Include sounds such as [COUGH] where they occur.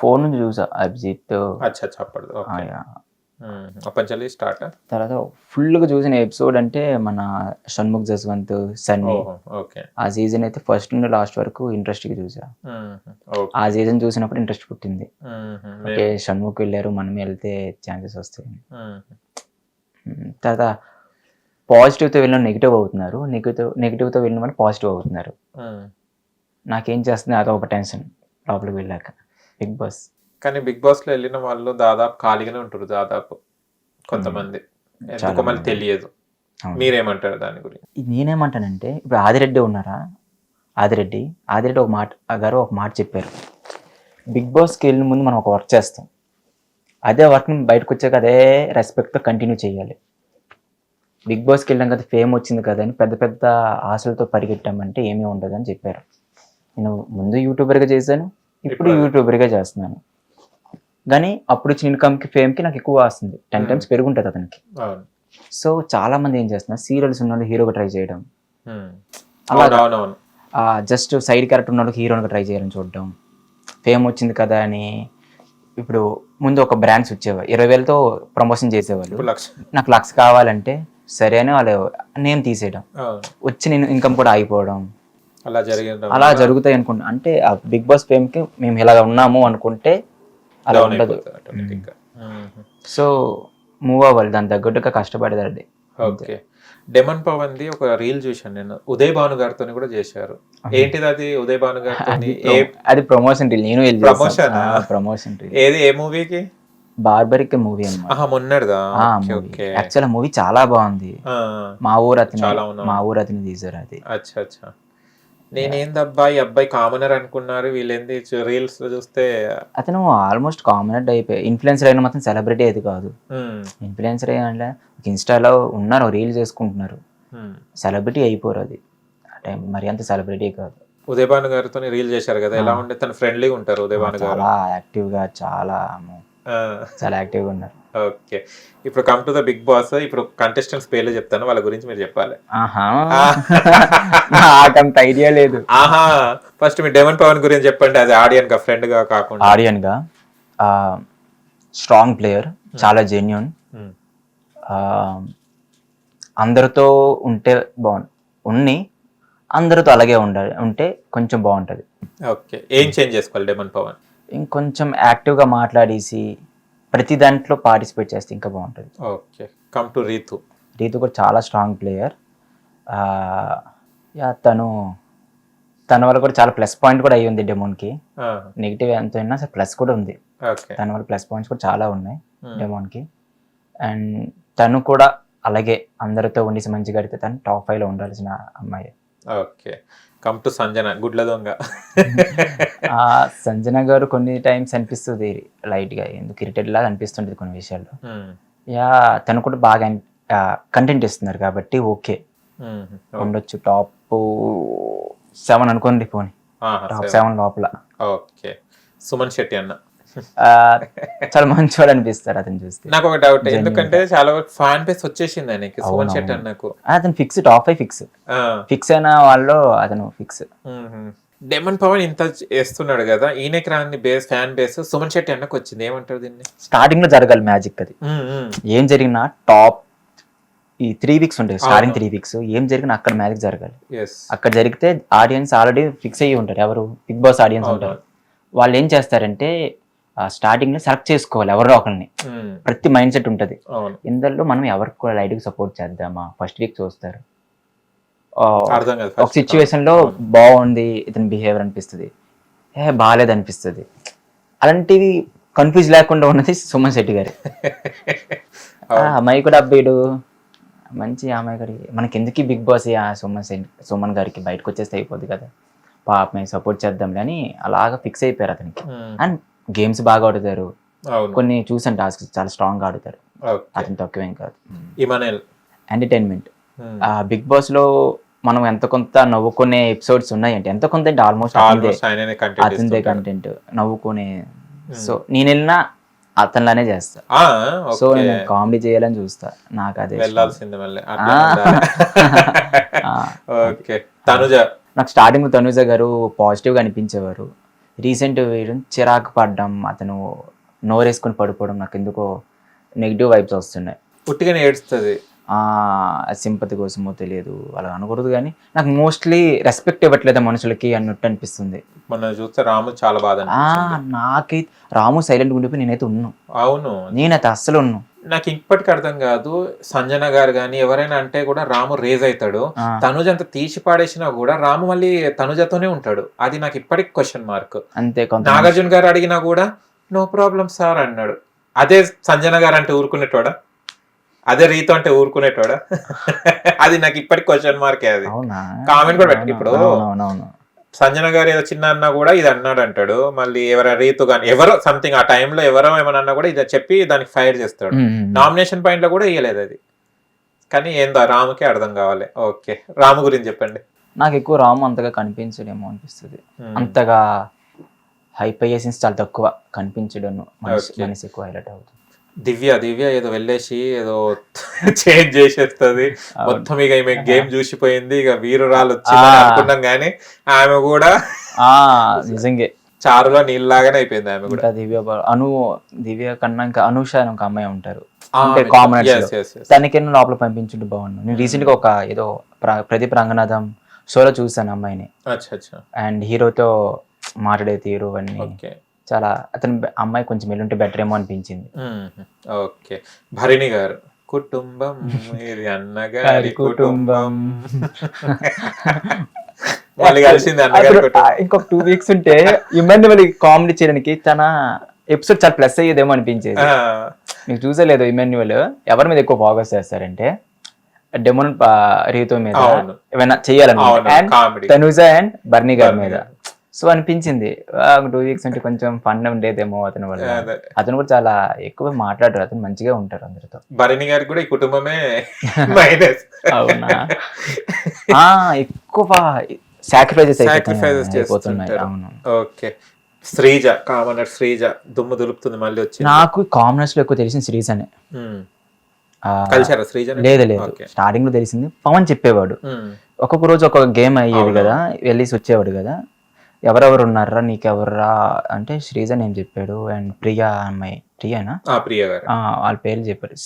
Phone నుంచి చూసా అభిజిత్. అచ్చా అచ్చా అప్పటిది. అప్పంచలి స్టార్ట్? తర్వాత full గా చూసిన ఎపిసోడ్ అంటే మన షణ్ముఖ్ జస్వంత్ సన్నీ. ఆ సీజన్ అయితే ఫస్ట్ నుండి లాస్ట్ వరకు ఇంట్రెస్ట్గా చూసా ఆ సీజన్ చూసినప్పుడు ఇంట్రెస్ట్ పుట్టింది. ఓకే షణ్ముఖ్ వెళ్ళారు మనం వెళ్తే ఛాన్సెస్ వస్తాయి తర్వాత పాజిటివ్తో వెళ్ళిన నెగిటివ్ అవుతున్నారు. నెగిటివ్ నెగిటివ్తో వెళ్ళిన వాళ్ళు పాజిటివ్ అవుతున్నారు. నాకేం చేస్తుంది అదొక టెన్షన్ లోపలికి వెళ్ళాక. Big boss. కానీ బిగ్ బాస్లో వెళ్ళిన వాళ్ళు దాదాపు ఖాళీగానే ఉంటారు దాదాపు కొంతమంది. ఎందుకో మళ్ళీ. తెలియదు. మీరేమంటారు దాని గురించి? నేనేమంటానంటే ఇప్పుడు ఆదిరెడ్డి ఉన్నారా? ఆదిరెడ్డి ఆదిరెడ్డి ఒక మాట గారు ఒక మాట చెప్పారు. బిగ్ బాస్కి వెళ్ళిన ముందు మనం ఒక వర్క్ చేస్తాం. అదే వర్క్ని బయటకు వచ్చాక అదే రెస్పెక్ట్తో కంటిన్యూ చేయాలి. బిగ్ బాస్కి వెళ్ళాం కదా ఫేమ్ వచ్చింది కదా అని పెద్ద పెద్ద ఆశలతో పరిగెట్టామంటే ఏమీ ఉండదు అని చెప్పారు. నేను ముందు యూట్యూబర్గా చేశాను ఇప్పుడు. యూట్యూబర్గా చేస్తున్నాను. కానీ అప్పుడు వచ్చిన ఇన్కమ్కి ఫేమ్కి నాకు ఎక్కువ వస్తుంది టెన్ Hmm. టైమ్స్ పెరుగుంటుంది అతనికి. సో చాలా మంది ఏం చేస్తున్నారు సీరియల్స్ ఉన్న వాళ్ళు హీరోగా ట్రై చేయడం. అలాగా. అవునవునవును జస్ట్ సైడ్ క్యారెక్టర్ ఉన్న వాళ్ళకి హీరోగా ట్రై చేయాలని చూడడం. ఫేమ్ వచ్చింది కదా అని ఇప్పుడు ముందు ఒక బ్రాండ్స్ వచ్చేవారు ఇరవై వేలతో ప్రమోషన్ చేసేవాళ్ళు. నాకు లక్ష కావాలంటే సరే అని వాళ్ళు నేమ్ తీసేయడం. వచ్చి నేను ఇన్కమ్ కూడా ఆగిపోవడం. అలా జరిగింది అలా జరుగుతాయి అనుకుంటా. అంటే ఆ బిగ్ బాస్ ఫేమ్కి మేము ఇలా ఉన్నాము అనుకుంటే అలా ఉండదు. సో మూవ్ అవ్వాలి. దాని తగ్గట్టుగా కష్టపడేదండి ఓకే. డెమన్ పవన్ ది ఒక రీల్ చూశాను నేను. ఉదయ్ భాను గారితో కూడా చేశారు. ఏంటిది అది? ఉదయ్ భాను గారితో ఏ అది ప్రమోషన్ రీల్ నేను ఆ? ప్రమోషన్ రీల్ ఏది? ఏ మూవీకి బార్బరిక్ మూవీ అన్నమాట. ఆహా మొన్నటిదా? Actual movie. చాలా బాగుంది. మా ఊరు అతని. మా ఊరు అతని తీసారు అది. అచ్చా అచ్చా. నేనేందబ్బా ఈ అబ్బాయి? కామనర్ అనుకున్నారు. వీళ్ళేంది రీల్స్లో చూస్తే అతను ఆల్మోస్ట్ కామన్ అయిపోయి ఇన్ఫ్లుయెన్సర్ అయిన మాత్రం సెలబ్రిటీ అది కాదు. ఇన్ఫ్లుయెన్సర్ అంటే ఇన్స్టాలో ఉన్నారు రీల్ చేసుకుంటున్నారు. సెలబ్రిటీ అయిపోరు అది. అంటే మరి అంత సెలబ్రిటీ కాదు. ఉదయ్ భాను గారితో రీల్ చేశారు కదా? ఎలా ఉండే? తన ఫ్రెండ్లీగా ఉంటారు ఉదయ్ భాను గారు. చాలా యాక్టివ్గా చాలా చాలా యాక్టివ్గా ఉన్నారు. ఓకే. ఇప్పుడు come to the Bigg Boss ఇప్పుడు కంటెస్టెంట్స్ పేర్లు చెప్తాను వాళ్ళ గురించి మీరు చెప్పాలి. ఆహా. [LAUGHS] నాకంత ఐడియా లేదు. ఆహా. ఫస్ట్ మీ డెమన్ పవన్ గురించి చెప్పండి అది ఆడియన్గా ఫ్రెండ్గా కాకుండా. ఆడియన్గా స్ట్రాంగ్ ప్లేయర్ చాలా జెన్యున్ ఉమ్, అందరితో ఉంటే బాగుంది ఉన్ని అందరితో అలాగే ఉండాలి ఉంటే కొంచెం బాగుంటుంది. ఓకే. ఏం చేంజ్ చేసుకోవాలి డెమన్ పవన్ ఇంకొంచెం యాక్టివ్గా మాట్లాడేసి ప్రతి దాంట్లో పార్టిసిపేట్ చేస్తే ఇంకా బాగుంటుంది. Okay. Come to Ritu Ritu కూడా చాలా స్ట్రాంగ్ ప్లేయర్ యా తను తన వల్ల కూడా చాలా ప్లస్ పాయింట్ కూడా అయ్యి ఉంది డెమోన్కి నెగిటివ్ ఎంత అయినా సరే ప్లస్ కూడా ఉంది. ఓకే. తన వల్ల ప్లస్ పాయింట్స్ కూడా చాలా ఉన్నాయి డెమోన్కి అండ్ తను కూడా అలాగే అందరితో ఉండి మంచిగా గడితే తను టాప్ ఫైవ్లో ఉండాల్సిన అమ్మాయి. ఓకే. కమ్ టు సంజన గుడ్ల దొంగ. [LAUGHS] ఆ సంజన గారు కొన్ని టైమ్స్ అనిపిస్తుంది లైట్గా ఎందుకు ఇరిటెడ్ లాగా అనిపిస్తుంటుంది కొన్ని విషయాల్లో. యా తను కూడా బాగా కంటెంట్ ఇస్తున్నారు కాబట్టి ఓకే. ఉండొచ్చు టాప్ సెవెన్ అనుకోండి పోనీ. టాప్. సెవెన్ లోపల. ఓకే. సుమన్ శెట్టి అన్న. చాలా మంచివాడు అనిపిస్తారు అతను చూస్తే. నాకు ఒక డౌట్ ఎందుకంటే చాలా ఫ్యాన్ బేస్ వచ్చేసింది ఆయనకి సుమన్. శెట్టి అన్నకు. అతను fix top five fix fix అయిన వాళ్ళు అతను ఫిక్స్. డెమన్ పవన్ ఇంత వేస్తున్నాడు కదా ఈయనకి రాని base fan base Suman Shetty అన్నకు వచ్చింది. ఏమంటారు దీన్ని? స్టార్టింగ్లో జరగాలి మ్యాజిక్ అది. ఏం జరిగినా టాప్ ఈ త్రీ వీక్స్ ఉంటాయి స్టార్టింగ్. త్రీ వీక్స్ ఏం జరిగినా అక్కడ మ్యాజిక్ జరగాలి. అక్కడ జరిగితే ఆడియన్స్ ఆల్రెడీ ఫిక్స్ అయ్యి ఉంటారు. ఎవరు? Bigg Boss audience. ఉంటారు. వాళ్ళు ఏం చేస్తారంటే స్టార్టింగ్లో సెలెక్ట్ చేసుకోవాలి ఎవరో ఒకరిని. ప్రతి మైండ్ సెట్ ఉంటుంది ఇందులో మనం ఎవరికి కూడా లైట్గా సపోర్ట్ చేద్దామా? ఫస్ట్ వీక్ చూస్తారు. ఒక సిచ్యువేషన్లో బాగుంది ఇతని బిహేవియర్ అనిపిస్తుంది. ఏ బాగాలేదు అనిపిస్తుంది అలాంటివి కన్ఫ్యూజ్ లేకుండా ఉన్నది సుమన్ శెట్టి గారి. [LAUGHS] అమ్మాయి కూడా అబ్బాయిడు మంచి అమ్మాయి గారి. మనకి ఎందుకు బిగ్ బాస్ ఆ సుమన్ శెట్టి సుమన్ గారికి? బయటకు వచ్చేస్తే అయిపోద్ది కదా. పాప మేము సపోర్ట్ చేద్దాంలే అని అలాగా ఫిక్స్ అయిపోయారు అతనికి. అండ్ గేమ్స్ బాగా ఆడుతారు. కొన్ని చూసాను టాస్క్ చాలా స్ట్రాంగ్ ఆడుతారు. ఓకే. అతను తక్కువేం కాదు. ఎంటర్టైన్మెంట్. ఆ బిగ్ బాస్లో మనం ఎంత కొంత నవ్వుకునే ఎపిసోడ్స్ ఉన్నాయంటే ఎంత కొంత అంటే ఆల్మోస్ట్ అతనిదే. కంటెంట్ నవ్వుకునే. సో నేను వెళ్ళినా అతనిలానే చేస్తా. సో నేను కామెడీ చేయాలని చూస్తా. నాకు అదే. వెళ్ళాల్సింది మళ్ళీ. [LAUGHS] ఓకే. తనుజ. నాకు స్టార్టింగ్ తనుజ గారు పాజిటివ్గా అనిపించేవారు. రీసెంట్ వీడియో చిరాకు పడ్డం అతను నోరేసుకొని పడిపోవడం నాకు ఎందుకో నెగిటివ్ వైబ్స్ వస్తున్నాయి. పుట్టిగానే ఏడుస్తుంది. సింపతి కోసమో తెలియదు అలా అనకూడదు కానీ నాకు మోస్ట్లీ రెస్పెక్ట్ ఇవ్వట్లేదు మనుషులకి అన్నట్టు అనిపిస్తుంది. మొన్న చూస్తే రాము చాలా బాధ. నాకైతే రాము సైలెంట్ ఉండిపోయి నేనైతే ఉన్నాను అవును. నేనైతే అస్సలు ఉన్నాను నాకు ఇప్పటికి అర్థం కాదు. సంజన గారు కానీ ఎవరైనా అంటే కూడా రాము రేజ్ అవుతాడు తనుజ అంత తీసి పాడేసినా కూడా రాము మళ్ళీ తనుజతోనే ఉంటాడు. అది నాకు ఇప్పటికి క్వశ్చన్ మార్క్ అంతే నాగార్జున గారు అడిగినా కూడా నో ప్రాబ్లం సార్ అన్నాడు. అదే సంజన గారు అంటే ఊరుకునేటోడా? అదే రీతో అంటే ఊరుకునేటోడా? [LAUGHS] అది నాకు ఇప్పటికి క్వశ్చన్ మార్కే అది. Comment కూడా పెట్టు ఇప్పుడు. సంజన గారు ఏదో చిన్న అన్నా కూడా ఇది అన్నాడు అంటాడు మళ్ళీ ఎవరైనా రీతు కానీ ఎవరో సంథింగ్ ఆ టైంలో ఎవరో ఏమన్నా కూడా ఇది చెప్పి దానికి ఫైర్ చేస్తాడు. నామినేషన్ పాయింట్లో కూడా ఇయ్యలేదు అది. కానీ ఏందో రాముకే అర్థం కావాలి. ఓకే. రాము గురించి చెప్పండి. నాకు ఎక్కువ రాము అంతగా కనిపించడేమో అనిపిస్తుంది. అంతగా హైప్ అయ్యే సీన్స్ చాలా తక్కువ కనిపించడం. మనిషి ఎక్కువ హైలైట్ అవుతుంది. దివ్య దివ్య ఏదో వెళ్ళేసి ఏదో చేంజ్ చేసేస్తుంది మొత్తం ఇక ఈమె గేమ్ చూసిపోయింది. ఇక వీరురాలు వచ్చిందని ఆ. అనుకున్నాం కానీ ఆమె కూడా నిజంగా. చారులో నీళ్ళలాగానే అయిపోయింది ఆమె కూడా. దివ్య అను దివ్య కన్నా ఇంకా అనూష అని ఒక అమ్మాయి ఉంటారు. అంటే. తనకైనా లోపల పంపించుంటే బాగుండు నేను రీసెంట్గా ఒక ఏదో ప్ర- ప్రదీప్ రంగనాథం షోలో చూసాను అమ్మాయిని. అండ్ హీరోతో మాట్లాడే తీరు అన్ని చాలా అతను అమ్మాయి కొంచెం వెళ్ళుంటే బెటర్ ఏమో అనిపించింది. ఓకే. భరిణి గారు. కుటుంబం ఇది అన్నగారి గారి కుటుంబం. ఇంకొక టూ వీక్స్ ఉంటే ఇబ్బంది మళ్ళీ కామెడీ చేయడానికి తన ఎపిసోడ్ చాలా ప్లస్ అయ్యేదేమో అనిపించేది. మీకు చూసలేదు ఇమాన్యువల్ ఎవరి మీద ఎక్కువ ఫోకస్ చేస్తారంటే డెమోన్ రీతో మీద. ఏమైనా and comedy. Tanuja and Bharani గారి మీద. సో అనిపించింది. టూ వీక్స్ ఉంటే కొంచెం ఫన్ ఉండేదేమో అతని వల్ల. అతను కూడా చాలా ఎక్కువ మాట్లాడరు. అతను మంచిగా ఉంటారు అందరితో. భరిణి గారికి కూడా ఈ కుటుంబమే [LAUGHS] మైనస్ అవునా? [LAUGHS] ఆ ఎక్కువ సాక్రిఫైజెస్ అయిపోతున్నాయి. అవును. ఓకే శ్రీజ కామనర్ శ్రీజ దుమ్ము దులుపుతుంది మళ్ళీ వచ్చింది. నాకు కామనర్స్లో ఎక్కువ తెలిసిన సిరీస్ అని శ్రీజ లేదు లేదు. స్టార్టింగ్లో తెలిసింది. పవన్ చెప్పేవాడు. మ్మ్. ఒక్కొక్క రోజు ఒక్కొక్క గేమ్ అయ్యేది. కదా వెళ్ళేసి వచ్చేవాడు కదా. ఎవరెవరు ఉన్నారా నీకెవర్రా అంటే శ్రీజ నేను చెప్పాడు? అండ్ ప్రియా అమ్మాయి ప్రియానా? ప్రియ గారు. ఆ, వాళ్ళ పేర్లు చెప్పారు.